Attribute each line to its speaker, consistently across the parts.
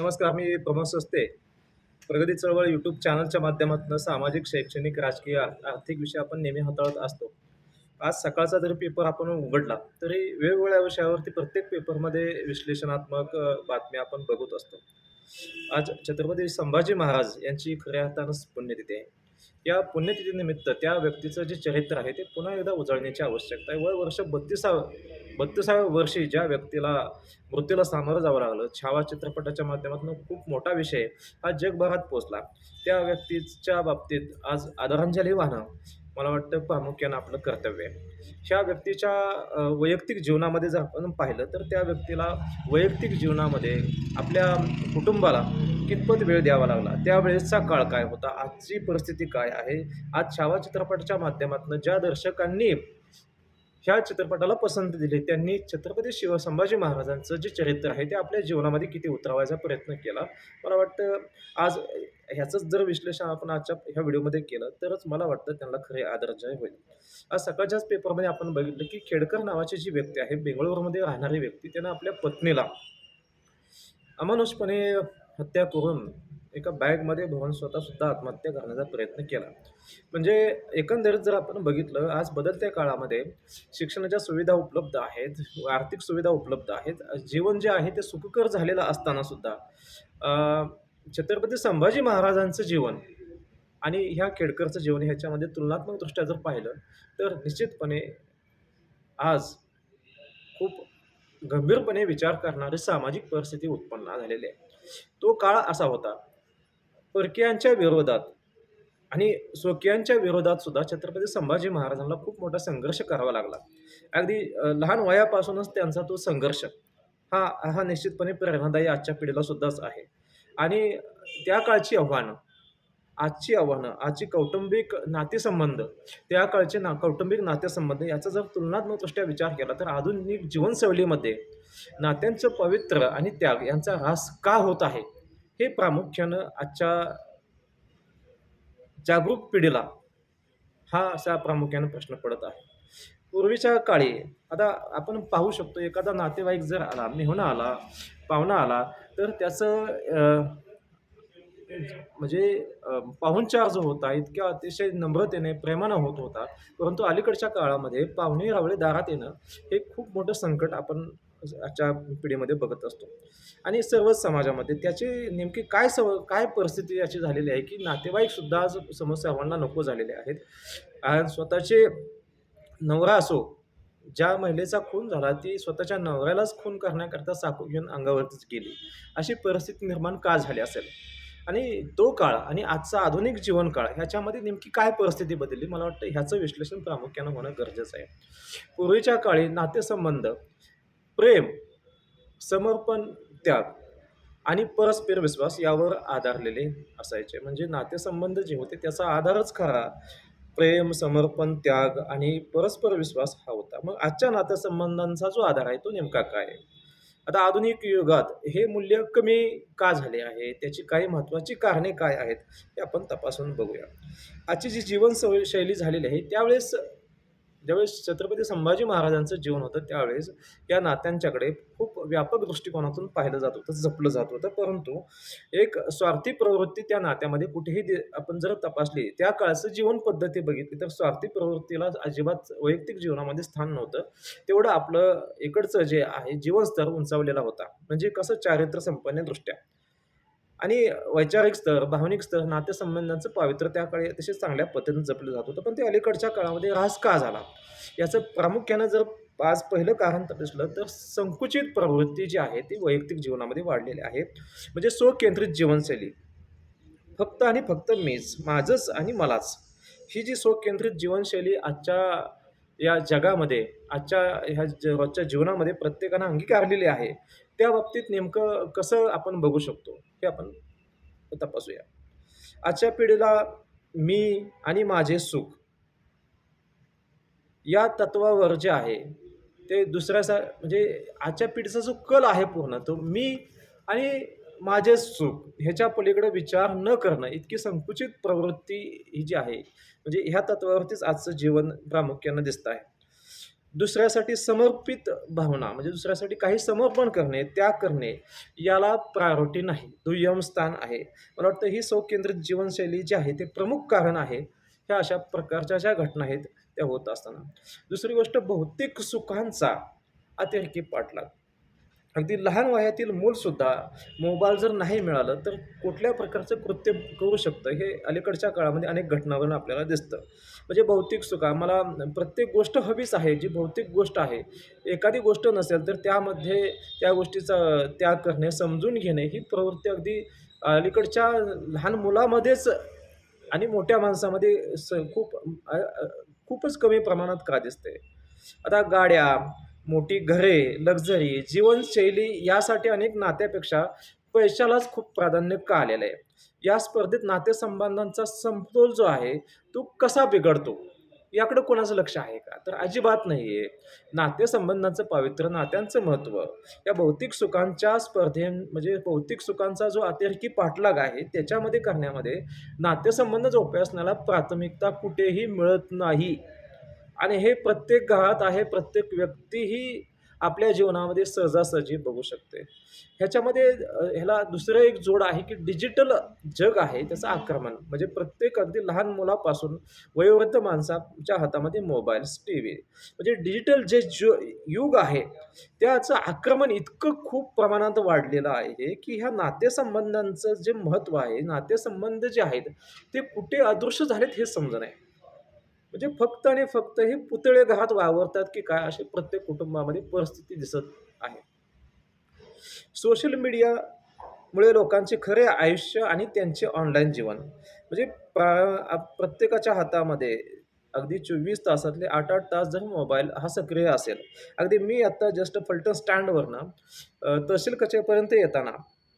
Speaker 1: नमस्कार मी प्रमोद सस्ते. प्रगती चळवळ यूट्यूब चॅनलच्या माध्यमातून सामाजिक शैक्षणिक राजकीय आर्थिक विषय आपण नेहमी हाताळत असतो. आज सकाळचा जरी पेपर आपण उघडला तरी वेगवेगळ्या विषयावरती प्रत्येक पेपरमध्ये विश्लेषणात्मक बातम्या आपण बघत असतो. आज छत्रपती संभाजी महाराज यांची खऱ्या अर्थानं पुण्यतिथी आहे या पुण्यतिथीनिमित्त त्या व्यक्तीचं जे चरित्र आहे ते पुन्हा एकदा उजळण्याची आवश्यकता आहे. वय वर्ष बत्तीसावं बत्तीसाव्या वर्षी ज्या व्यक्तीला मृत्यूला सामोरं जावं लागलं छावा चित्रपटाच्या माध्यमातून खूप मोठा विषय हा जगभरात पोचला. त्या व्यक्तीच्या बाबतीत आज आदरांजली वाहणं मला वाटतं प्रामुख्यानं आपलं कर्तव्य आहे. ह्या व्यक्तीच्या वैयक्तिक जीवनामध्ये जर आपण पाहिलं तर त्या व्यक्तीला वैयक्तिक जीवनामध्ये आपल्या कुटुंबाला कितपत वेळ द्यावा लागला? त्यावेळेसचा काळ काय होता? आजची परिस्थिती काय आहे? आज छावा चित्रपटाच्या माध्यमातून ज्या दर्शकांनी ह्या चित्रपटाला पसंती दिली. त्यांनी छत्रपती शिव संभाजी महाराजांचं जे चरित्र आहे ते आपल्या जीवनामध्ये किती उतरवायचा प्रयत्न केला. मला वाटतं आज ह्याचंच जर विश्लेषण आपण आजच्या ह्या व्हिडिओमध्ये केलं तरच मला वाटतं त्यांना खरे आदरजय होईल. आज सकाळच्याच पेपरमध्ये आपण बघितलं की खेडकर नावाची जी व्यक्ती आहे बेंगळुरूमध्ये राहणारी व्यक्ती त्यानं आपल्या पत्नीला अमानुषपणे हत्या करून एका बॅगमध्ये भवन स्वतःसुद्धा आत्महत्या करण्याचा प्रयत्न केला. म्हणजे एकंदरीत जर आपण बघितलं आज बदलत्या काळामध्ये शिक्षणाच्या सुविधा उपलब्ध आहेत आर्थिक सुविधा उपलब्ध आहेत. जीवन जे आहे ते सुखकर झालेलं असतानासुद्धा छत्रपती संभाजी महाराजांचं जीवन आणि ह्या खेडकरचं जीवन ह्याच्यामध्ये तुलनात्मकदृष्ट्या जर पाहिलं तर निश्चितपणे आज खूप गंभीरपणे विचार करणारी सामाजिक परिस्थिती उत्पन्न झालेली आहे. तो काळ असा होता परकीयांच्या विरोधात आणि स्वकीयांच्या विरोधात सुद्धा छत्रपती संभाजी महाराजांना खूप मोठा संघर्ष करावा लागला. अगदी लहान वयापासूनच त्यांचा तो संघर्ष हा हा निश्चितपणे प्रेरणादायी आजच्या पिढीला सुद्धाच आहे. आणि त्या काळची आव्हानं आजची आव्हानं आजची कौटुंबिक नातेसंबंध त्या काळचे ना कौटुंबिक नातेसंबंध याचा जर तुलनात्मकदृष्ट्या विचार केला तर आधुनिक जीवनशैलीमध्ये नात्यांचं पवित्र आणि त्याग यांचा ह्रास का होत आहे? हे प्रामुख्यानं आजच्या जागरूक पिढीला हा असा प्रामुख्यानं प्रश्न पडत आहे. पूर्वीच्या काळी आता आपण पाहू शकतो एखादा नातेवाईक जर आला मेहुणा आला पाहुणा आला तर त्याचं म्हणजे पाहुणचार जो होता इतक्या अतिशय नम्रतेने प्रेमानं होत होता. परंतु अलीकडच्या काळामध्ये पाहुणे रावळे दारात येणं हे खूप मोठं संकट आपण आजच्या पिढीमध्ये बघत असतो. आणि सर्वच समाजामध्ये त्याची नेमकी काय सव काय परिस्थिती याची झालेली आहे की नातेवाईकसुद्धा आज समस्या सर्वांना नको झालेले आहेत. आणि स्वतःचे नवरा असो ज्या महिलेचा खून झाला ती स्वतःच्या नवऱ्यालाच खून करण्याकरता साखू घेऊन अंगावरतीच गेली. अशी परिस्थिती निर्माण का झाली असेल? आणि तो काळ आणि आजचा आधुनिक जीवन काळ ह्याच्यामध्ये नेमकी काय परिस्थिती बदलली? मला वाटतं ह्याचं विश्लेषण प्रामुख्यानं होणं गरजेचं आहे. पूर्वीच्या काळी नातेसंबंध प्रेम समर्पण त्याग आणि परस्पर विश्वास यावर आधारलेले असायचे. म्हणजे नातेसंबंध जे होते त्याचा आधारच खरा. प्रेम समर्पण त्याग आणि परस्पर विश्वास हा होता. मग आजच्या नातेसंबंधांचा जो आधार आहे तो नेमका काय आहे? आता आधुनिक युगात हे मूल्य कमी का झाले आहे? त्याची काही महत्त्वाची कारणे काय आहेत? हे आपण तपासून बघूया. आजची जी जीवनशै शैली झालेली आहे त्यावेळेस ज्यावेळेस छत्रपती संभाजी महाराजांचं जीवन होतं त्यावेळेस या नात्यांच्याकडे खूप व्यापक दृष्टिकोनातून पाहिलं जात होतं जपलं जात होतं. परंतु एक स्वार्थी प्रवृत्ती त्या नात्यामध्ये कुठेही दे आपण जर तपासली त्या काळचं जीवन पद्धती बघितली तर स्वार्थी प्रवृत्तीला अजिबात वैयक्तिक जीवनामध्ये स्थान नव्हतं. तेवढं आपलं इकडचं जे आहे जीवनस्तर उंचावलेला होता. म्हणजे कसं चारित्र्य संपन्न दृष्ट्या आणि वैचारिक स्तर भावनिक स्तर नातेसंबंधांचं पावित्र्य त्या काळी अतिशय चांगल्या पद्धतीने जपलं जात होतं. पण ते अलीकडच्या काळामध्ये ऱ्हास का झाला? याचं प्रामुख्यानं जर आज पहिलं कारण तपासलं तर संकुचित प्रवृत्ती जी आहे ती वैयक्तिक जीवनामध्ये वाढलेली आहे. म्हणजे स्वकेंद्रित जीवनशैली. फक्त आणि फक्त मीच माझंच आणि मलाच. ही जी स्वकेंद्रित जीवनशैली आजच्या या जगामध्ये आजच्या ह्या ज रोजच्या जीवनामध्ये प्रत्येकानं अंगीकारलेली आहे. त्या बाबतीत नेमकं कसं आपण बघू शकतो हे आपण तपासूया. आजच्या पिढीला मी आणि माझे सुख या तत्वावर जे आहे ते दुसऱ्याचा म्हणजे आजच्या पिढीचा जो कल आहे पूर्ण तो मी आणि माझे सुख ह्याच्या पलीकडे विचार न करणं इतकी संकुचित प्रवृत्ती ही जी आहे म्हणजे ह्या तत्वावरतीच आजचं जीवन प्रामुख्यानं दिसतं आहे दुसऱ्यासाठी समर्पित भावना म्हणजे दुसऱ्यासाठी काही समर्पण करणे, त्याग करणे याला प्रायोरिटी नाही. दुय्यम स्थान आहे. मला वाटतं ही स्वकेंद्रित जीवनशैली जी आहे ते प्रमुख कारण आहे. ह्या अशा प्रकारच्या ज्या घटना आहेत त्या होत असताना. दुसरी गोष्ट भौतिक सुखांचा अतिरेकी पाठलाग. अगदी लहान वयातील मूलसुद्धा मोबाईल जर नाही मिळालं तर कुठल्या प्रकारचं कृत्य करू शकतं हे अलीकडच्या काळामध्ये अनेक घटनावरून आपल्याला दिसतं. म्हणजे भौतिक सुख मला प्रत्येक गोष्ट हवीच आहे. जी भौतिक गोष्ट आहे, एखादी गोष्ट नसेल तर त्यामध्ये त्या गोष्टीचा त्याग करणे, समजून घेणे ही प्रवृत्ती अगदी अलीकडच्या लहान मुलामध्येच आणि मोठ्या माणसामध्ये स खूप खूपच कमी प्रमाणात का दिसते. आता गाड्या, मोठी घरे, लक्झरी, जीवनशैली यासाठी अनेक नात्यापेक्षा पैशालाच खूप प्राधान्य का आलेलं आहे. या स्पर्धेत नातेसंबंधांचा समतोल जो आहे, तो कसा बिघडतो? याकडे कोणाचं लक्ष आहे का? तर अजिबात नाही आहे. नातेसंबंधांचं पावित्र्य, नात्यांचं महत्त्व या भौतिक सुखांच्या स्पर्धे म्हणजे भौतिक सुखांचा जो अतिरेकी पाठलाग आहे, त्याच्यामध्ये करण्यामध्ये नातेसंबंध जोपासण्याला प्राथमिकता कुठेही मिळत नाही. आणि हे प्रत्येक घरात आहे, प्रत्येक व्यक्तीही आपल्या जीवनामध्ये सहजासहजी बघू शकते. ह्याच्यामध्ये ह्याला दुसरं एक जोड आहे, की डिजिटल जग आहे त्याचं आक्रमण. म्हणजे प्रत्येक अगदी लहान मुलापासून वयोवृद्ध माणसाच्या हातामध्ये मोबाईल्स, टी व्ही म्हणजे डिजिटल जे जो युग आहे, त्याचं आक्रमण इतकं खूप प्रमाणात वाढलेलं आहे, की ह्या नातेसंबंधांचं जे महत्त्व आहे, नातेसंबंध जे आहेत, ते कुठे अदृश्य झालेत हे समजेना. म्हणजे फक्त आणि फक्त हे पुतळे घरात वावरतात की काय अशी प्रत्येक कुटुंबामध्ये परिस्थिती दिसत आहे. सोशल मीडियामुळे लोकांचे खरे आयुष्य आणि त्यांचे ऑनलाईन जीवन म्हणजे प्रत्येकाच्या हातामध्ये अगदी 24 तासातले 8-8 तास जर मोबाईल हा सक्रिय असेल. अगदी मी आत्ता जस्ट फलटण स्टँडवरनं तहसील कचेरीपर्यंत येताना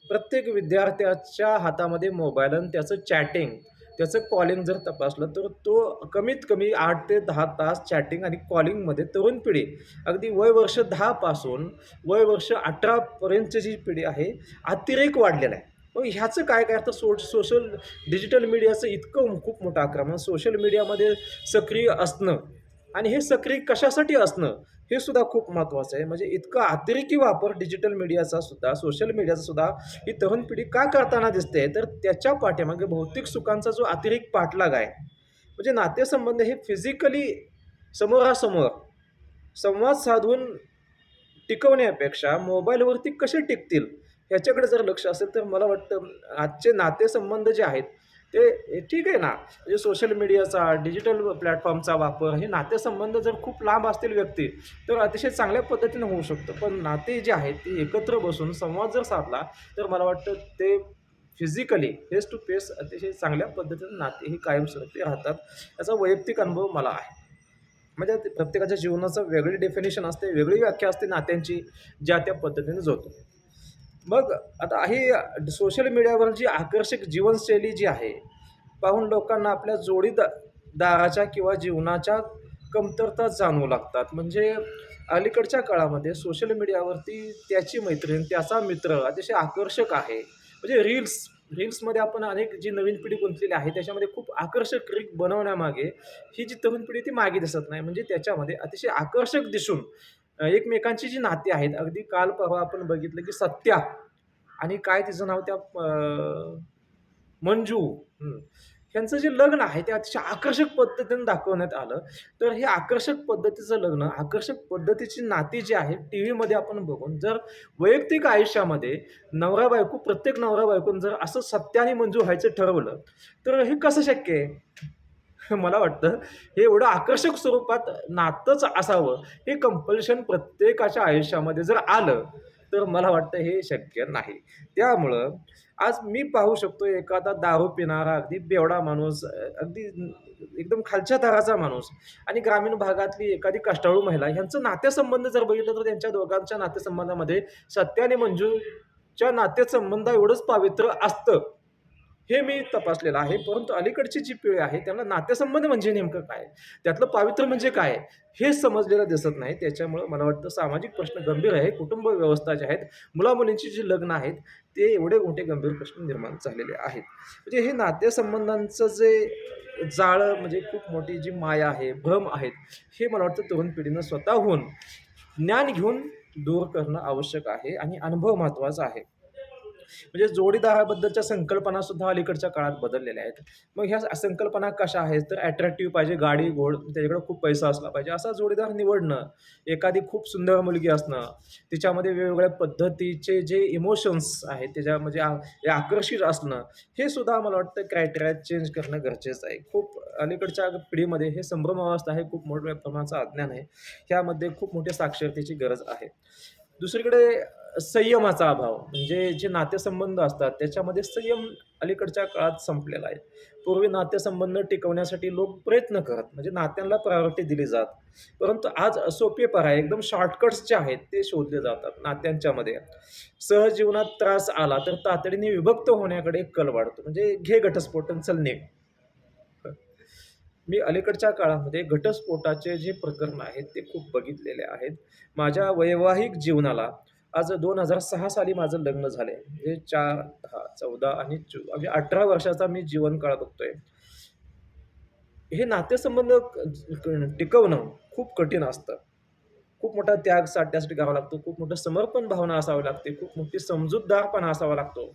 Speaker 1: प्रत्येक विद्यार्थ्याच्या हातामध्ये मोबाईल आणि त्याचं चॅटिंग, त्याचं कॉलिंग जर तपासलं तर तो कमीत कमी आठ ते दहा तास चॅटिंग आणि कॉलिंगमध्ये तरुण पिढी अगदी वय वर्ष दहापासून वय वर्ष अठरापर्यंतची जी पिढी आहे, अतिरेक वाढलेला आहे. मग ह्याचं काय काय? तर सो सोशल डिजिटल मीडियाचं इतकं खूप मोठं आक्रमण. सोशल मीडियामध्ये सक्रिय असणं आणि हे सक्रिय कशासाठी असणं? हे सुद्धा खूप महत्त्वाचं आहे. म्हणजे इतका अतिरेकी वापर डिजिटल मीडियाचा सुद्धा, सोशल मीडियाचा सुद्धा ही तरुण पिढी का करताना दिसते? तर त्याच्या पाठीमागे भौतिक सुखांचा जो अतिरेक पाठलाग आहे. म्हणजे नातेसंबंध हे फिजिकली समोरासमोर संवाद साधून टिकवण्यापेक्षा मोबाईलवरती कसे टिकतील ह्याच्याकडे जर लक्ष असेल तर मला वाटतं आजचे नातेसंबंध जे आहेत ते ठीक आहे ना. म्हणजे सोशल मीडियाचा डिजिटल प्लॅटफॉर्मचा वापर हे नातेसंबंध जर खूप लांब असतील व्यक्ती तर अतिशय चांगल्या पद्धतीने होऊ शकतं. पण नाते जे आहेत ते एकत्र बसून संवाद जर साधला तर मला वाटतं ते फिजिकली फेस टू फेस अतिशय चांगल्या पद्धतीने नाते ही कायमस्वरूपी राहतात. याचा वैयक्तिक अनुभव मला आहे. म्हणजे ते प्रत्येकाच्या जीवनाचं वेगळी डेफिनेशन असते, वेगळी व्याख्या असते नात्यांची, ज्या त्या पद्धतीने जोडतो. मग आता ही सोशल मीडियावर जी आकर्षक जीवनशैली जी आहे, पाहून लोकांना आपल्या जोडीदा दाराच्या किंवा जीवनाच्या कमतरता जाणवू लागतात. म्हणजे अलीकडच्या काळामध्ये सोशल मीडियावरती त्याची मैत्रीण, त्याचा मित्र अतिशय आकर्षक आहे. म्हणजे रील्स, रील्समध्ये आपण अनेक जी नवीन पिढी गुंतलेली आहे, त्याच्यामध्ये खूप आकर्षक रील बनवण्यामागे ही जी तरुण पिढी ती मागे दिसत नाही. म्हणजे त्याच्यामध्ये अतिशय आकर्षक दिसून एकमेकांची जी नाती आहेत, अगदी काल परवा आपण बघितलं की सत्या आणि काय तिचं नाव त्या मंजू यांचं ह्यांचं जे लग्न आहे ते अतिशय आकर्षक पद्धतीने दाखवण्यात आलं. तर हे आकर्षक पद्धतीचं लग्न, आकर्षक पद्धतीची नाती जी आहे टी व्हीमध्ये आपण बघून जर वैयक्तिक आयुष्यामध्ये नवरा-बायको प्रत्येक नवरा बायकोन जर असं सत्याने मंजूर मंजू व्हायचं ठरवलं, तर हे कसं शक्य आहे? मला वाटतं हे एवढं आकर्षक स्वरूपात नातंच असावं, हे कंपल्शन प्रत्येकाच्या आयुष्यामध्ये जर आलं, तर मला वाटतं हे शक्य नाही. त्यामुळं आज मी पाहू शकतो एखादा दारू पिणारा अगदी बेवडा माणूस, अगदी एकदम खालच्या थराचा माणूस आणि ग्रामीण भागातली एखादी कष्टाळू महिला ह्यांचं नातेसंबंध जर बघितलं तर त्यांच्या दोघांच्या नातेसंबंधामध्ये सत्याने मंजूच्या नातेसंबंध एवढंच पावित्र्य असतं. हे मी तपासलेलं आहे. परंतु अलीकडची जी पिढी आहे त्यांना नातेसंबंध म्हणजे नेमकं काय? त्यातलं पावित्र्य म्हणजे काय? हे समजलेलं दिसत नाही. त्याच्यामुळं मला वाटतं सामाजिक प्रश्न गंभीर आहे. कुटुंब व्यवस्था ज्या आहेत, मुलामुलींची जी लग्न आहेत, ते एवढे मोठे गंभीर प्रश्न निर्माण झालेले आहेत. म्हणजे हे नातेसंबंधांचं जे जाळं म्हणजे खूप मोठी जी माया आहे, भ्रम आहेत, हे मला वाटतं तरुण पिढीनं स्वतःहून ज्ञान घेऊन दूर करणं आवश्यक आहे आणि अनुभव महत्त्वाचा आहे. म्हणजे जोडीदाराबद्दलच्या संकल्पना सुद्धा अलीकडच्या काळात बदललेल्या आहेत. मग ह्या संकल्पना कशा आहेत? तर अट्रॅक्टिव्ह पाहिजे, गाडी, घोड, त्याच्याकडे खूप पैसा असला पाहिजे, असा जोडीदार निवडणं, एखादी खूप सुंदर मुलगी असणं, तिच्यामध्ये वेगवेगळ्या पद्धतीचे जे इमोशन्स आहेत, त्याच्या म्हणजे आकर्षित असणं, हे सुद्धा मला वाटतं क्रायटेरिया चेंज करणं गरजेचं आहे. खूप अलीकडच्या पिढीमध्ये हे संभ्रमावस्था आहे, खूप मोठ्या प्रमाणाचं अज्ञान आहे. ह्यामध्ये खूप मोठ्या साक्षरतेची गरज आहे. दुसरीकडे संयमाचा अभाव म्हणजे जे नातेसंबंध असतात त्याच्यामध्ये संयम अलीकडच्या काळात संपलेला आहे. पूर्वी नातेसंबंध टिकवण्यासाठी लोक प्रयत्न करत म्हणजे नात्यांना प्रायोरिटी दिली जात. परंतु आज सोपे पर्याय एकदम शॉर्टकट्स जे आहेत ते शोधले जातात नात्यांच्यामध्ये. सहजीवनात त्रास आला तर तातडीने विभक्त होण्याकडे कल वाढतो. म्हणजे घे घटस्फोटन चलने मी अलीकडच्या काळामध्ये घटस्फोटाचे जे प्रकरण आहेत ते खूप बघितलेले आहेत. माझ्या वैवाहिक जीवनाला आज 2006 साली माझं लग्न झाले म्हणजे 4, 10, 14 आणि म्हणजे 18 वर्षाचा मी जीवनकाळ बघतोय. हे नातेसंबंध टिकवणं खूप कठीण असतं. खूप मोठा त्याग साठ त्यासाठी करावा लागतो. खूप मोठं समर्पण भावना असावी लागते. खूप मोठी समजूतदारपणा असावा लागतो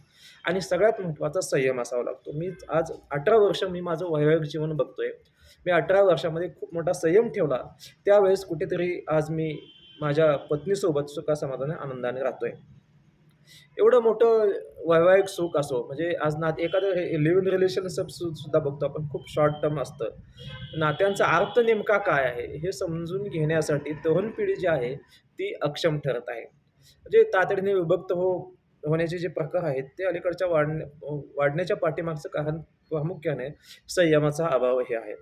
Speaker 1: आणि सगळ्यात महत्त्वाचा संयम असावा लागतो. मी आज 18 वर्ष मी माझं वैवाहिक जीवन बघतोय. मी 18 वर्षामध्ये खूप मोठा संयम ठेवला. त्यावेळेस कुठेतरी आज मी माझ्या पत्नीसोबत सुखासमाधानाने, आनंदाने राहतोय. एवढं मोठं वैवाहिक सुख असो म्हणजे आज नात एखादं लिव्ह इन रिलेशनशिप सुद्धा बघतो आपण खूप शॉर्ट टर्म असतं. नात्यांचा अर्थ नेमका काय आहे? हे समजून घेण्यासाठी तरुण पिढी जी आहे ती अक्षम ठरत आहे. म्हणजे तातडीने विभक्त हो होण्याचे जे प्रकार आहेत ते अलीकडच्या वाढण्या वाढण्याच्या पाठीमागचं कारण प्रामुख्याने संयमाचा अभाव हे आहे.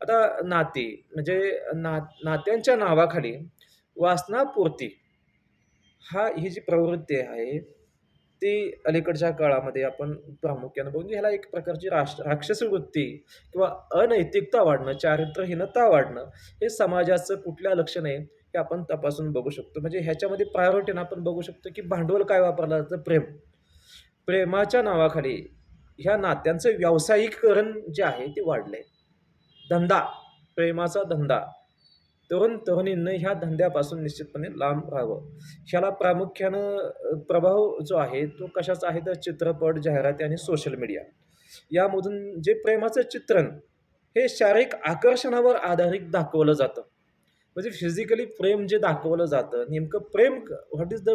Speaker 1: आता नाती म्हणजे ना नात्यांच्या नावाखाली वासनापूर्ती हा ही जी प्रवृत्ती आहे, ती अलीकडच्या काळामध्ये आपण प्रामुख्याने बघून ह्याला एक प्रकारची राष राक्षस वृत्ती किंवा अनैतिकता वाढणं, चारित्र्यहीनता वाढणं, हे समाजाचं कुठलं लक्षण आहे, हे आपण तपासून बघू शकतो. म्हणजे ह्याच्यामध्ये प्रायोरिटीनं आपण बघू शकतो, की भांडवल काय वापरलं जातं? प्रेम. प्रेमाच्या नावाखाली ह्या नात्यांचं व्यावसायिककरण जे आहे ते वाढलं आहे धंदा, प्रेमाचा धंदा. तरुण-तरुणींनी ह्या धंद्यापासून निश्चितपणे लांब राहावं. ह्याला प्रामुख्यानं प्रभाव जो आहे तो कशाचा आहे तर चित्रपट, जाहिराती आणि सोशल मीडिया. यामधून जे प्रेमाचं चित्रण हे शारीरिक आकर्षणावर आधारित दाखवलं जातं. म्हणजे फिजिकली प्रेम जे दाखवलं जातं, नेमकं प्रेम व्हॉट इज द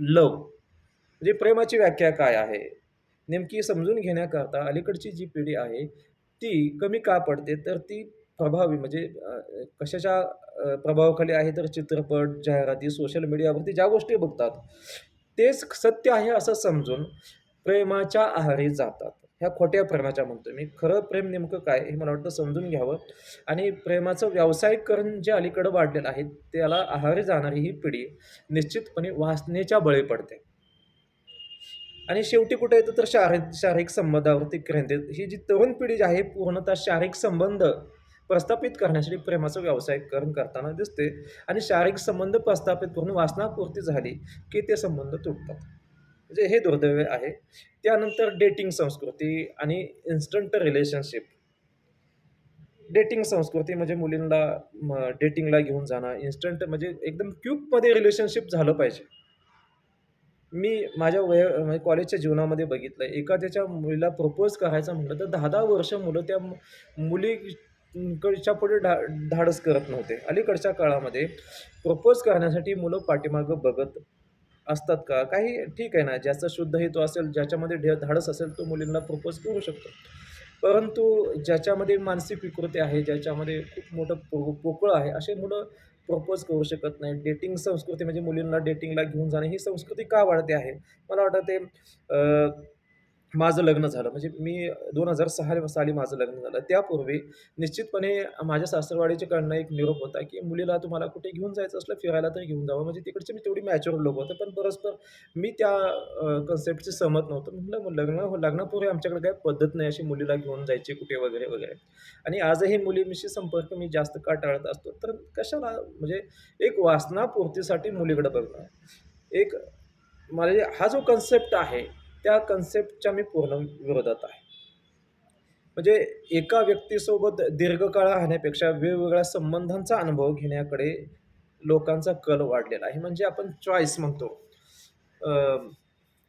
Speaker 1: लव म्हणजे प्रेमाची व्याख्या काय आहे? नेमकी समजून घेण्याकरता अलीकडची जी पिढी आहे, ती कमी का पडते? तर ती प्रभावी म्हणजे कशाच्या प्रभावाखाली आहे तर चित्रपट, जाहिराती, सोशल मीडियावरती ज्या गोष्टी बघतात, तेच सत्य आहे असं समजून प्रेमाच्या आहारी जातात. ह्या खोट्या प्रेमाच्या म्हणतो मी. खरं प्रेम नेमकं काय हे मला वाटतं समजून घ्यावं आणि प्रेमाचं व्यावसायिकरण जे अलीकडं वाढलेलं आहे, त्याला आहारी जाणारी ही पिढी निश्चितपणे वासनेच्या बळी पडते. आणि शेवटी कुठे येतं तर शारीरिक शारीरिक संबंधावरती केंद्रित ही जी तरुण पिढी जी आहे पूर्णतः शारीरिक संबंध प्रस्थापित करण्यासाठी प्रेमाचं व्यावसायिकरण करताना दिसते आणि शारीरिक संबंध प्रस्थापित करून वासनापूर्ती झाली, की ते संबंध तुटतात. म्हणजे हे दुर्दैव आहे. त्यानंतर डेटिंग संस्कृती आणि इन्स्टंट रिलेशनशिप. डेटिंग संस्कृती म्हणजे मुलींना डेटिंगला घेऊन जाणं, इन्स्टंट म्हणजे एकदम क्यूबमध्ये रिलेशनशिप झालं पाहिजे. मी माझ्या वय म्हणजे कॉलेजच्या जीवनामध्ये बघितलं एका त्याच्या मुलीला प्रपोज करायचं म्हटलं तर दहा दहा वर्ष मुलं त्या मुलीकडच्या पुढे धा धाडस करत नव्हते. अलीकडच्या काळामध्ये प्रपोज करण्यासाठी मुलं पाठीमागं बघत असतात का? काही ठीक आहे ना, ज्याचा शुद्ध हेतू असेल, ज्याच्यामध्ये ढे धाडस असेल, तो मुलींना प्रपोज करू शकतो. परंतु ज्याच्यामध्ये मानसिक विकृती आहे, ज्याच्यामध्ये खूप मोठं पो पोकळ आहे, असे मुलं प्रपोज करू शकत नाही डेटिंग संस्कृती म्हणजे मुलींना डेटिंगला घेऊन जाणे ही संस्कृती का वाढते आहे? मला वाटतं ते माझं लग्न झालं. म्हणजे मी दोन हजार सहा साली माझं लग्न झालं. त्यापूर्वी निश्चितपणे माझ्या सासरवाडीच्याकडनं एक निरोप होता की मुलीला तुम्हाला कुठे घेऊन जायचं असलं फिरायला तरी घेऊन जावं म्हणजे तिकडचे मी तेवढी मॅच्युअर लोक होते. पण परस्पर मी त्या कन्सेप्टची सहमत नव्हतं. म्हटलं मग लग्न हो, लग्नापूर्वी आमच्याकडे काय पद्धत नाही अशी मुलीला घेऊन जायची कुठे वगैरे वगैरे. आणि आजही मुलींशी संपर्क मी जास्त का टाळत असतो. तर कशाला म्हणजे एक वासनापूर्तीसाठी मुलीकडे बघणं. एक मला हा जो कन्सेप्ट आहे त्या कन्सेप्टच्या मी पूर्ण विरोधात आहे. म्हणजे एका व्यक्तीसोबत दीर्घकाळ राहण्यापेक्षा वेगवेगळ्या संबंधांचा अनुभव घेण्याकडे लोकांचा कल वाढलेला आहे. म्हणजे आपण चॉईस म्हणतो.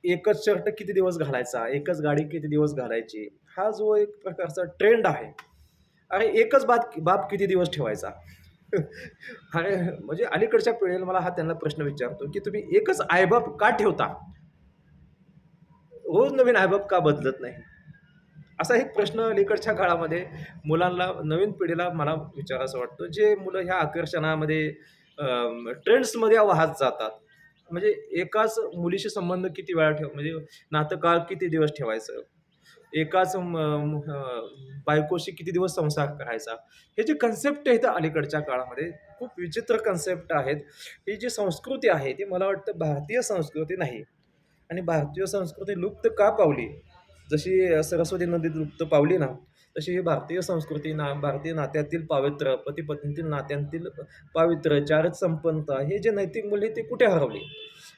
Speaker 1: एकच शर्ट किती दिवस घालायचा? एकच गाडी किती दिवस घालायची? हा जो एक प्रकारचा ट्रेंड आहे. अरे एकच बात बाप किती दिवस ठेवायचा? अरे म्हणजे अलीकडच्या पिढीला मला हा त्यांना प्रश्न विचारतो की तुम्ही एकच आईबाप का ठेवता? रोज नवीन आईबाप का बदलत नाही? असा एक प्रश्न अलीकडच्या काळामध्ये मुलांना नवीन पिढीला मला विचारायचा वाटतो जे मुलं ह्या आकर्षणामध्ये ट्रेंड्समध्ये वाहत जातात. म्हणजे एकाच मुलीशी संबंध किती वेळा ठेव म्हणजे नातं काळ किती दिवस ठेवायचं? एकाच म- बायकोशी किती दिवस संसार करायचा? हे जे कन्सेप्ट आहेत अलीकडच्या काळामध्ये खूप विचित्र कन्सेप्ट आहेत. ही जी संस्कृती आहे ती मला वाटतं भारतीय संस्कृती नाही. आणि भारतीय संस्कृती लुप्त का पावली? जशी सरस्वती नदीत लुप्त पावली ना तशी ही भारतीय संस्कृती ना भारतीय नात्यातील पावित्र्य पती पत्नीतील नात्यांतील पावित्र्य चारित संपन्नता हे जे नैतिक मूल्य ते कुठे हरवली?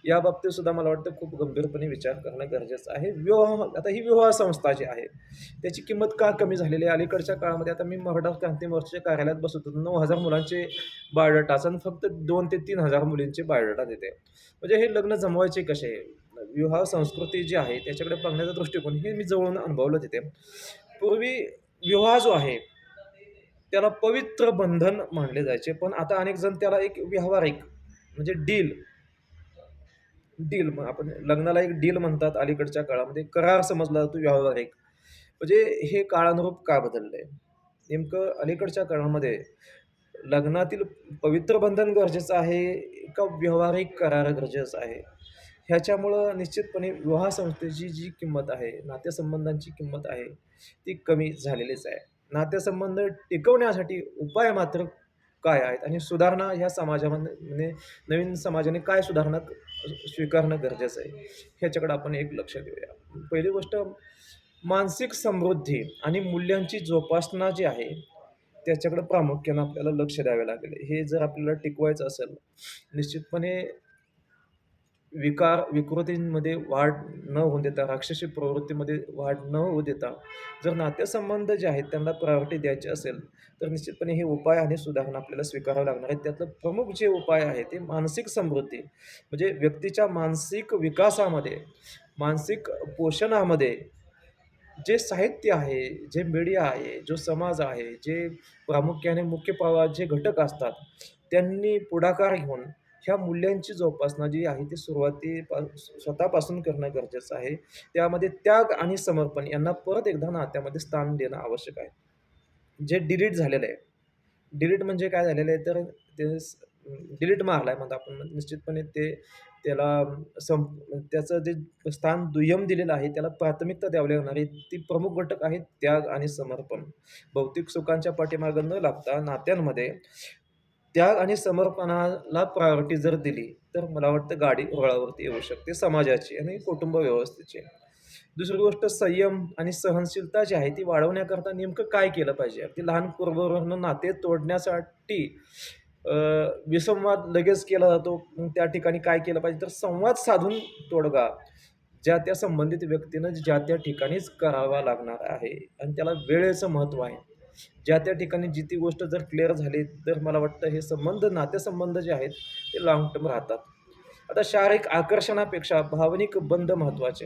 Speaker 1: या बाबतीत सुद्धा मला वाटतं खूप गंभीरपणे विचार करणं गरजेचं आहे. विवाह आता ही विवाह संस्था जी आहे त्याची किंमत का कमी झालेली आहे? अलीकडच्या काळामध्ये आता मी मराठा क्रांती मोर्चाच्या कार्यालयात बसत होतो. नऊ हजार मुलांचे बायोडाटा आणि फक्त दोन ते तीन हजार मुलींचे बायोडाटा देते. म्हणजे हे लग्न जमवायचे कसे? विवाह संस्कृती जी आहे त्याच्याकडे बघण्याचा दृष्टिकोन हे मी जवळून अनुभवलं तिथे. पूर्वी विवाह जो आहे त्याला पवित्र बंधन मानले जायचे. पण आता अनेक जण त्याला एक व्यावहारिक म्हणजे डील डील आपण लग्नाला एक डील म्हणतात अलीकडच्या काळामध्ये. करार समजला जातो व्यावहारिक. म्हणजे हे काळानुरूप का बदललं आहे नेमकं अलीकडच्या काळामध्ये लग्नातील पवित्र बंधन गरजेचं आहे का व्यावहारिक करार गरजेचं आहे? ह्याच्यामुळं निश्चितपणे विवाह संस्थेची जी किंमत आहे नातेसंबंधांची किंमत आहे ती कमी झालेलीच आहे. नातेसंबंध टिकवण्यासाठी उपाय मात्र काय आहेत आणि सुधारणा ह्या समाजामध्ये म्हणजे नवीन समाजाने काय सुधारणा स्वीकारणं गरजेचं आहे ह्याच्याकडे आपण एक लक्ष देऊया. पहिली गोष्ट मानसिक समृद्धी आणि मूल्यांची जोपासना जी आहे त्याच्याकडे प्रामुख्यानं आपल्याला लक्ष द्यावे लागेल. हे जर आपल्याला टिकवायचं असेल निश्चितपणे विकार विकृतींमध्ये वाढ न होऊ देता राक्षसी प्रवृत्तीमध्ये वाढ न होऊ देता जर नातेसंबंध जे आहेत त्यांना प्रायोरिटी द्यायची असेल तर निश्चितपणे हे उपाय आणि सुधारणा आपल्याला स्वीकारावं लागणार आहेत. त्यातलं प्रमुख जे उपाय आहे ते मानसिक समृद्धी म्हणजे व्यक्तीच्या मानसिक विकासामध्ये मानसिक पोषणामध्ये जे साहित्य आहे जे मीडिया आहे जो समाज आहे जे प्रामुख्याने मुख्य पावा जे घटक असतात त्यांनी पुढाकार घेऊन ह्या मूल्यांची जोपासना जी आहे ती सुरुवातीपा स्वतःपासून करणं गरजेचं आहे. त्यामध्ये त्याग आणि समर्पण यांना परत एकदा नात्यामध्ये स्थान देणं आवश्यक आहे. जे डिलीट झालेलं आहे. डिलीट म्हणजे काय झालेलं आहे तर ते डिलीट मारला आहे म्हणतो आपण. निश्चितपणे ते त्याला सं त्याचं जे स्थान दुय्यम दिलेलं आहे त्याला प्राथमिकता द्यावी लागणार आहे. ती प्रमुख घटक आहे त्याग आणि समर्पण. भौतिक सुखांच्या पाठीमागं न लागता नात्यांमध्ये त्याग आणि समर्पणाला प्रायोरिटी जर दिली तर मला वाटतं गाडी रुळावरती येऊ शकते समाजाची आणि कुटुंब व्यवस्थेची. दुसरी गोष्ट संयम आणि सहनशीलता जी आहे ती वाढवण्याकरता नेमकं काय केलं पाहिजे? अगदी लहान पूर्ववरून नाते तोडण्यासाठी विसंवाद लगेच केला जातो. मग त्या ठिकाणी काय केलं पाहिजे? तर संवाद साधून तोडगा ज्या त्या संबंधित व्यक्तीनं ज्या त्या ठिकाणीच करावा लागणार आहे. आणि त्याला वेळेचं महत्त्व आहे. ज्या त्या ठिकाणी जी ती गोष्ट जर क्लिअर झाली तर मला वाटतं हे संबंध नातेसंबंध जे आहेत ते लाँग टर्म राहतात. आता शारीरिक आकर्षणापेक्षा भावनिक बंध महत्त्वाचे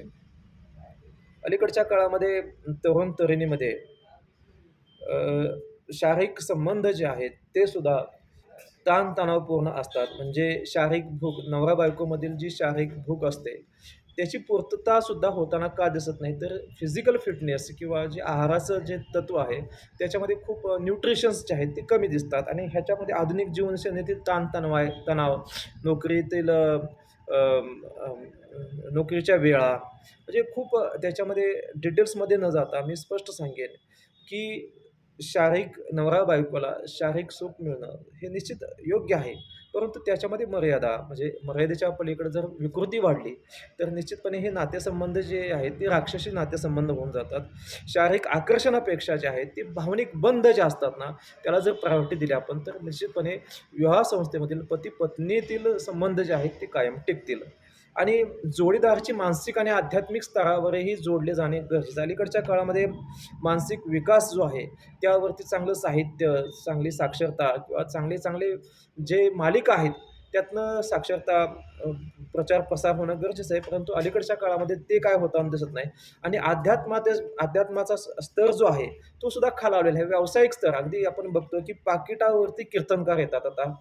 Speaker 1: अलीकडच्या काळामध्ये तरुण तरुणीमध्ये शारीरिक संबंध जे आहेत ते सुद्धा ताणतणावपूर्ण असतात. म्हणजे शारीरिक भूक नवरा बायकोमधील जी शारीरिक भूक असते त्याची पूर्तता सुद्धा होताना का दिसत नाही? तर फिजिकल फिटनेस किंवा जे आहाराचं जे तत्व आहे त्याच्यामध्ये खूप न्यूट्रिशन्स जे आहेत ते कमी दिसतात. आणि ह्याच्यामध्ये आधुनिक जीवनशैलीतील ताणतणाव आहे तणाव नोकरीतील नोकरीच्या वेळा. म्हणजे खूप त्याच्यामध्ये डिटेल्समध्ये न जाता मी स्पष्ट सांगेन, की शारीरिक नवरा बायकोला शारीरिक सुख मिळणं हे निश्चित योग्य आहे. परंतु त्याच्यामध्ये मर्यादा म्हणजे मर्यादेच्या पलीकडे जर विकृती वाढली, तर निश्चितपणे हे नातेसंबंध जे आहेत ते राक्षसी नातेसंबंध होऊन जातात. शारीरिक आकर्षणापेक्षा जे आहेत ते भावनिक बंध जे असतात ना, त्याला जर प्रायोरिटी दिली आपण तर निश्चितपणे विवाह संस्थेमधील पती-पत्नीतील संबंध जे आहेत ते कायम टिकतील. आणि जोडीदाराची मानसिक आणि आध्यात्मिक स्तरावरही जोडले जाणे गरजेचं अलीकडच्या काळामध्ये मानसिक विकास जो आहे, त्यावरती चांगलं साहित्य, चांगली साक्षरता किंवा चांगले-चांगले जे मालिका आहेत, त्यातनं साक्षरता प्रचार-प्रसार होणं गरजेचं आहे. परंतु अलीकडच्या काळामध्ये ते काय होताना दिसत नाही आणि अध्यात्मात अध्यात्माचा स स्तर जो आहे, तो सुद्धा खालावलेला आहे. व्यावसायिक स्तर अगदी आपण बघतो, की पाकिटावरती कीर्तनकार येतात आता.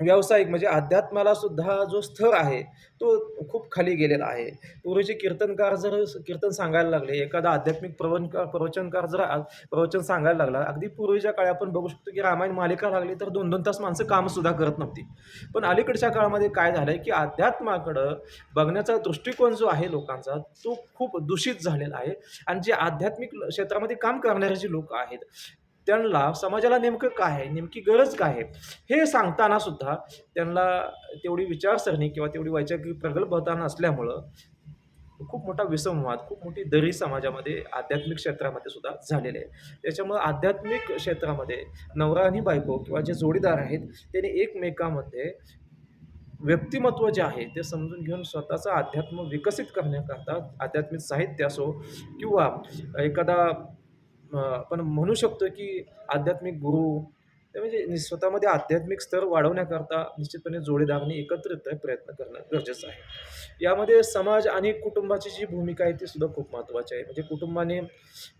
Speaker 1: व्यावसायिक म्हणजे अध्यात्माला सुद्धा जो स्तर आहे, तो खूप खाली गेलेला आहे. पूर्वीचे कीर्तनकार जर कीर्तन सांगायला लागले, एखादा आध्यात्मिक प्रवणकार प्रवचनकार जर प्रवचन सांगायला लागला, अगदी पूर्वीच्या काळी आपण बघू शकतो, की रामायण मालिका लागली तर 2-2 तास माणसं कामसुद्धा करत नव्हती. पण अलीकडच्या काळामध्ये काय झालं आहे की अध्यात्माकडं बघण्याचा दृष्टिकोन जो आहे लोकांचा, तो खूप दूषित झालेला आहे आणि जे आध्यात्मिक क्षेत्रामध्ये काम करणारे जे लोक आहेत, त्यांना समाजाला नेमकं काय आहे, नेमकी गरज काय आहे, हे सांगताना सुद्धा त्यांना तेवढी विचारसरणी किंवा तेवढी वैचारिक प्रगल्भता नसल्यामुळं खूप मोठा विसंवाद, खूप मोठी दरी समाजामध्ये आध्यात्मिक क्षेत्रामध्ये सुद्धा झालेली आहे. त्याच्यामुळं आध्यात्मिक क्षेत्रामध्ये नवरा आणि बायको किंवा जे जोडीदार आहेत, त्यांनी एकमेकामध्ये व्यक्तिमत्व जे आहे, ते समजून घेऊन स्वतःचं अध्यात्म विकसित करण्याकरता आध्यात्मिक साहित्य असो किंवा एखादा आपण म्हणू शकतो, की आध्यात्मिक गुरु ते म्हणजे नि स्वतःमध्ये आध्यात्मिक स्तर वाढवण्याकरता निश्चितपणे जोडीदारांनी एकत्रित प्रयत्न करणं गरजेचं आहे. यामध्ये समाज आणि कुटुंबाची जी भूमिका आहे, ती सुद्धा खूप महत्त्वाची आहे. म्हणजे कुटुंबाने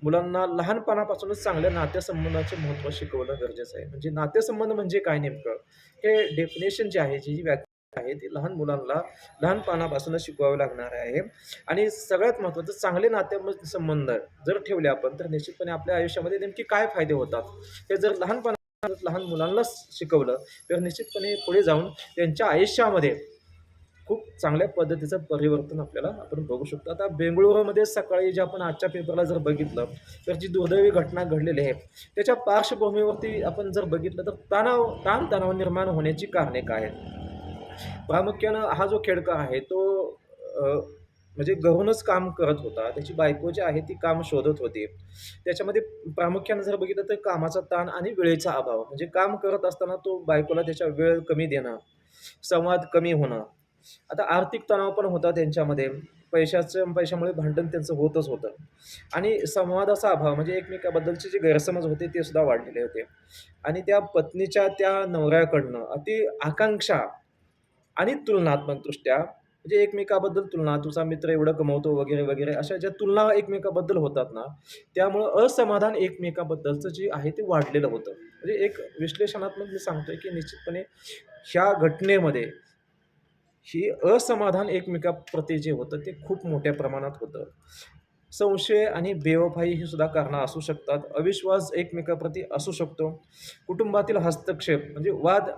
Speaker 1: मुलांना लहानपणापासूनच चांगल्या नातेसंबंधाचे महत्त्व शिकवणं गरजेचं आहे. म्हणजे नातेसंबंध म्हणजे काय नेमकं? हे डेफिनेशन जे आहे, जी जी व्याख्या आहे, ते लहान मुलांना लहानपणापासूनच शिकवावे लागणार आहे आणि सगळ्यात महत्त्वाचं चांगले नाते संबंध जर ठेवले आपण, तर निश्चितपणे आपल्या आयुष्यामध्ये नेमके काय फायदे होतात, हे जर लहानपणा लहान मुलांनाच शिकवलं, तर निश्चितपणे पुढे जाऊन त्यांच्या आयुष्यामध्ये खूप चांगल्या पद्धतीचं परिवर्तन आपल्याला आपण बघू शकतो. आता बेंगळुरूमध्ये सकाळी जे आपण आजच्या पेपरला जर बघितलं, तर जी दुर्दैवी घटना घडलेली आहे, त्याच्या पार्श्वभूमीवरती आपण जर बघितलं, तर तणाव ताण-तणाव निर्माण होण्याची कारणे काय आहेत? प्रामुख्यानं हा जो खेडकर आहे, तो म्हणजे घरूनच काम करत होता. त्याची बायको जी आहे, ती काम शोधत होती. त्याच्यामध्ये प्रामुख्यानं जर बघितलं, तर कामाचा ताण आणि वेळेचा अभाव. म्हणजे काम करत असताना तो बायकोला त्याच्या वेळ कमी देणं, संवाद कमी होणं. आता आर्थिक तणाव पण होता त्यांच्यामध्ये. पैशाचं पैशामुळे भांडण त्यांचं होतच होतं आणि संवादाचा अभाव म्हणजे एकमेकाबद्दलचे जे गैरसमज होते ते सुद्धा वाढलेले होते आणि त्या पत्नीच्या त्या नवऱ्याकडनं अति आकांक्षा आणि तुलनात्मकदृष्ट्या म्हणजे एकमेकाबद्दल तुलना, तुझा मित्र एवढं कमवतो वगैरे, वगैरे अशा ज्या तुलना एकमेकाबद्दल होतात ना, त्यामुळं असमाधान एकमेकाबद्दलचं जे आहे ते वाढलेलं होतं. म्हणजे एक विश्लेषणात्मक मी सांगतोय, की निश्चितपणे ह्या घटनेमध्ये ही असमाधान एकमेकाप्रती जे होतं ते खूप मोठ्या प्रमाणात होतं. संशय आणि बेवफाई ही सुद्धा कारणं असू शकतात. अविश्वास एकमेकाप्रती असू शकतो. कुटुंबातील हस्तक्षेप म्हणजे वाद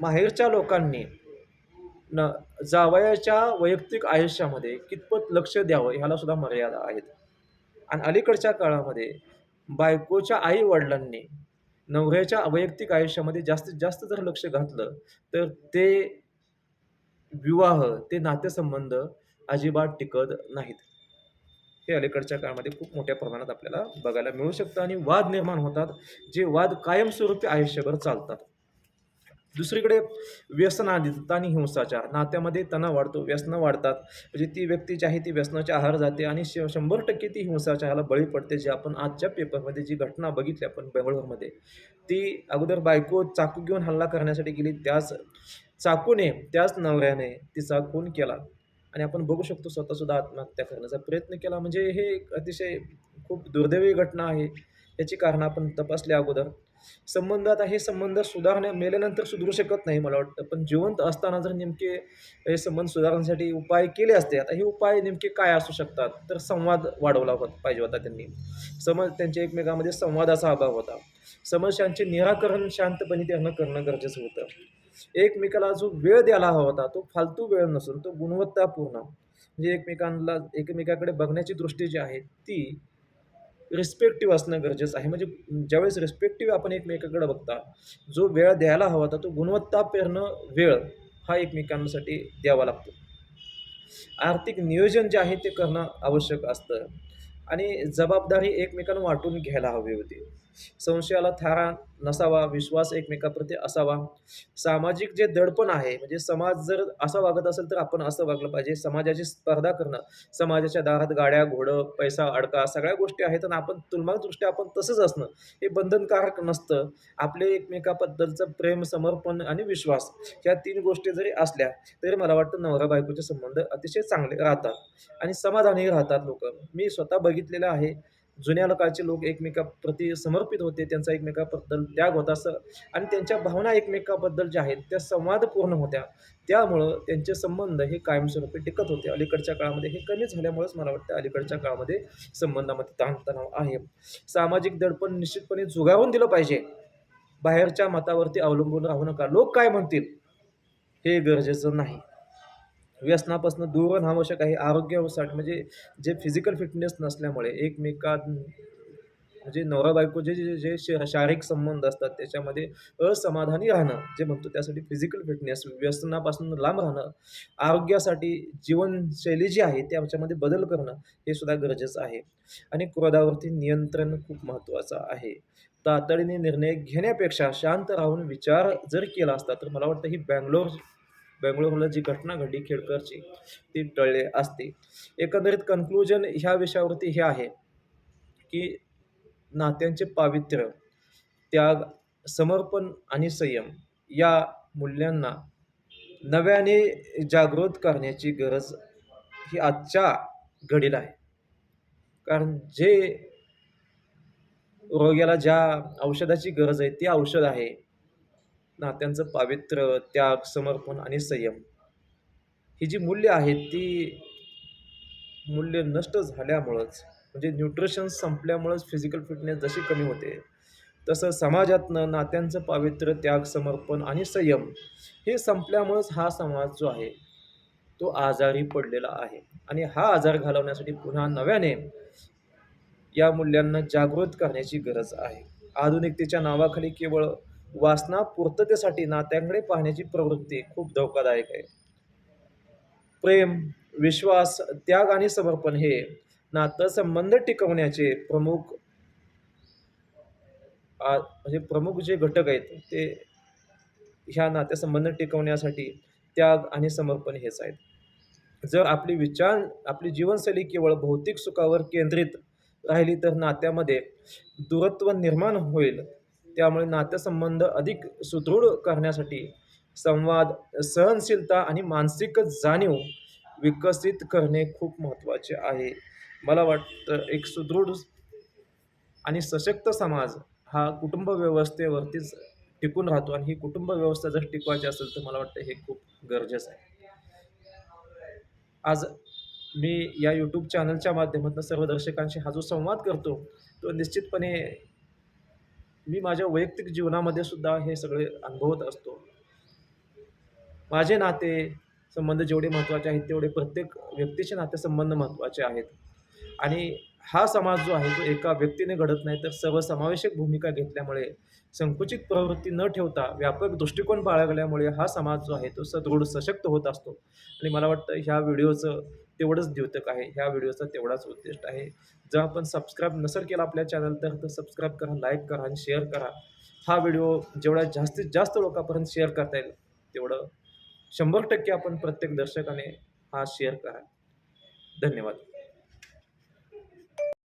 Speaker 1: माहेरच्या लोकांनी न जावयाच्या वैयक्तिक आयुष्यामध्ये कितपत लक्ष द्यावं ह्याला सुद्धा मर्यादा आहेत. आणि अलीकडच्या काळामध्ये बायकोच्या आई-वडिलांनी नवऱ्याच्या वैयक्तिक आयुष्यामध्ये जास्तीत जास्त जर लक्ष घातलं, तर ते विवाह, ते नातेसंबंध अजिबात टिकत नाहीत. हे अलीकडच्या काळामध्ये खूप मोठ्या प्रमाणात आपल्याला बघायला मिळू शकतं आणि वाद निर्माण होतात, जे वाद कायमस्वरूपी आयुष्यभर चालतात. दुसरीकडे व्यसन व्यसनाधीनता आणि हिंसाचार. नात्यामध्ये तणाव वाढतो, व्यसनं वाढतात. म्हणजे ती व्यक्ती जी आहे ती व्यसनाच्या आहार जाते आणि श 100% ती हिंसाचाराला बळी पडते. जे आपण आजच्या पेपरमध्ये जी घटना बघितली आपण बेंगळूरमध्ये ती अगोदर बायको चाकू घेऊन हल्ला करण्यासाठी गेली. त्याच चाकूने, त्याच नवऱ्याने तिचा खून केला आणि आपण बघू शकतो स्वतःसुद्धा आत्महत्या करण्याचा प्रयत्न केला. म्हणजे हे एक अतिशय खूप दुर्दैवी घटना आहे. याची कारणं आपण तपासली अगोदर. संबंध आता हे संबंध सुधारण्या मेल्यानंतर सुधरू शकत नाही मला वाटतं. पण जिवंत असताना जर नेमके हे संबंध सुधारण्यासाठी उपाय केले असते. आता हे उपाय नेमके काय असू शकतात? तर संवाद वाढवला होता पाहिजे होता त्यांनी. समज त्यांच्या एकमेकामध्ये संवादाचा अभाव होता. समस्यांचे निराकरण शांतपणे त्यांना करणं गरजेचं होतं. एकमेकाला जो वेळ द्यायला हवा होता तो फालतू वेळ नसून तो गुणवत्तापूर्ण म्हणजे एकमेकांना एकमेकाकडे बघण्याची दृष्टी जी आहे ती रिस्पेक्टिव्ह असणं गरजेचं आहे. म्हणजे ज्यावेळेस रिस्पेक्टिव्ह आपण एकमेकाकडे बघता जो वेळ द्यायला हवा होता तो गुणवत्ता पेरणं वेळ हा एकमेकांसाठी द्यावा लागतो. आर्थिक नियोजन जे आहे ते करणं आवश्यक असतं. आणि जबाबदारी एकमेकांना वाटून घ्यायला हवी होती. संशयाला थारा नसावा विश्वास एकमेकाप्रती असावा. सामाजिक जे दडपण आहे म्हणजे समाज जर असा वागत असेल तर आपण असं वागलं पाहिजे. समाजाची स्पर्धा करणं समाजाच्या दारात गाड्या घोडं पैसा अडका सगळ्या गोष्टी आहेत आणि आपण तुलमादृष्ट्या आपण तसंच असणं हे बंधनकारक नसतं. आपले एकमेकाबद्दलचं प्रेम समर्पण आणि विश्वास ह्या तीन गोष्टी जरी असल्या तरी मला वाटतं नवरा बायकोचे संबंध अतिशय चांगले राहतात आणि समाधानी राहतात लोक. मी स्वतः बघितलेलं आहे. जुन्या काळचे लोक एकमेकाप्रती समर्पित होते त्यांचा एकमेकाबद्दल त्याग होता असं आणि त्यांच्या भावना एकमेकाबद्दल ज्या आहेत त्या संवादपूर्ण होत्या. त्यामुळं त्यांचे संबंध हे कायमस्वरूपी टिकत होते. अलीकडच्या काळामध्ये हे कमी झाल्यामुळेच मला वाटतं अलीकडच्या काळामध्ये संबंधामध्ये ताणतणाव आहे. सामाजिक दडपण निश्चितपणे जुगारून दिलं पाहिजे. बाहेरच्या मतावरती अवलंबून राहू नका. लोक काय म्हणतील? हे गरजेचं नाही. व्यसनापासून दूर राहणं आवश्यक आहे. आरोग्यासाठी म्हणजे जे फिजिकल फिटनेस नसल्यामुळे एकमेकात म्हणजे नवरा बायको जे जे जे शारीरिक संबंध असतात त्याच्यामध्ये असमाधानी राहणं जे म्हणतो त्यासाठी फिजिकल फिटनेस व्यसनापासून लांब राहणं आरोग्यासाठी जीवनशैली जी आहे त्याच्यामध्ये बदल करणं हे सुद्धा गरजेचं आहे. आणि क्रोधावरती नियंत्रण खूप महत्त्वाचं आहे. तातडीने निर्णय घेण्यापेक्षा शांत राहून विचार जर केला असता तर मला वाटतं ही बँगलोर बेंगळुरूला जी घटना घडली खेडकरची ती टळले असते. एकंदरीत कन्क्लुजन ह्या विषयावरती हे आहे की नात्यांचे पावित्र्य त्याग समर्पण आणि संयम या मूल्यांना नव्याने जागृत करण्याची गरज ही आजच्या घडीला आहे. कारण जे रोग्याला ज्या औषधाची गरज आहे ती औषध आहे. नात्यांचं पावित्र्य त्याग समर्पण आणि संयम. ही जी मूल्य आहेत ती मूल्य नष्ट झाल्यामुळंच म्हणजे न्यूट्रिशन संपल्यामुळंच फिजिकल फिटनेस जशी कमी होते तसं समाजातनं नात्यांचं पावित्र्य त्याग समर्पण आणि संयम हे संपल्यामुळंच हा समाज जो आहे तो आजारी पडलेला आहे. आणि हा आजार घालवण्यासाठी पुन्हा नव्याने या मूल्यांना जागृत करण्याची गरज आहे. आधुनिकतेच्या नावाखाली केवळ वासना पूर्ततेसाठी नात्यांकडे पाहण्याची प्रवृत्ती खूप धोकादायक आहे. प्रेम विश्वास त्याग आणि समर्पण हे नातेसंबंध टिकवण्याचे प्रमुख म्हणजे प्रमुख जे घटक आहेत ते ह्या नातेसंबंध टिकवण्यासाठी त्याग आणि समर्पण हेच आहेत. जर आपली विचार आपली जीवनशैली केवळ भौतिक सुखावर केंद्रित राहिली तर नात्यामध्ये दूरत्व निर्माण होईल. त्यामुळे नातेसंबंध अधिक सुदृढ करण्यासाठी संवाद सहनशीलता आणि मानसिक जाणीव विकसित करणे खूप महत्त्वाचे आहे. मला वाटतं एक सुदृढ आणि सशक्त समाज हा कुटुंब व्यवस्थेवरतीच टिकून राहतो आणि ही कुटुंब व्यवस्था जर टिकवायची असेल तर मला वाटतं हे खूप गरजेचं आहे. आज मी या यूट्यूब चॅनलच्या माध्यमातून सर्व दर्शकांशी हा जो संवाद करतो तो निश्चितपणे मी माझ्या वैयक्तिक जीवनामध्ये सुद्धा हे सगळे अनुभवत असतो. माझे नाते संबंध जेवढे महत्त्वाचे आहेत तेवढे प्रत्येक व्यक्तीचे नातेसंबंध महत्त्वाचे आहेत. आणि हा समाज जो आहे तो एका व्यक्तीने घडत नाही तर सर्वसमावेशक भूमिका घेतल्यामुळे संकुचित प्रवृत्ती न ठेवता व्यापक दृष्टिकोन बाळगल्यामुळे हा समाज जो आहे तो सदृढ सशक्त होत असतो. आणि मला वाटतं ह्या व्हिडिओचं तेवढंच द्योतक आहे. ह्या व्हिडिओचा तेवढाच उद्दिष्ट आहे. जर आपण सबस्क्राईब नसेल केला आपल्या चॅनल तर तर सबस्क्राईब करा लाईक करा आणि शेअर करा. हा व्हिडिओ जेवढा जास्तीत जास्त लोकांपर्यंत शेअर करता येईल तेवढं शंभर टक्के आपण प्रत्येक दर्शकाने हा शेअर करा. धन्यवाद.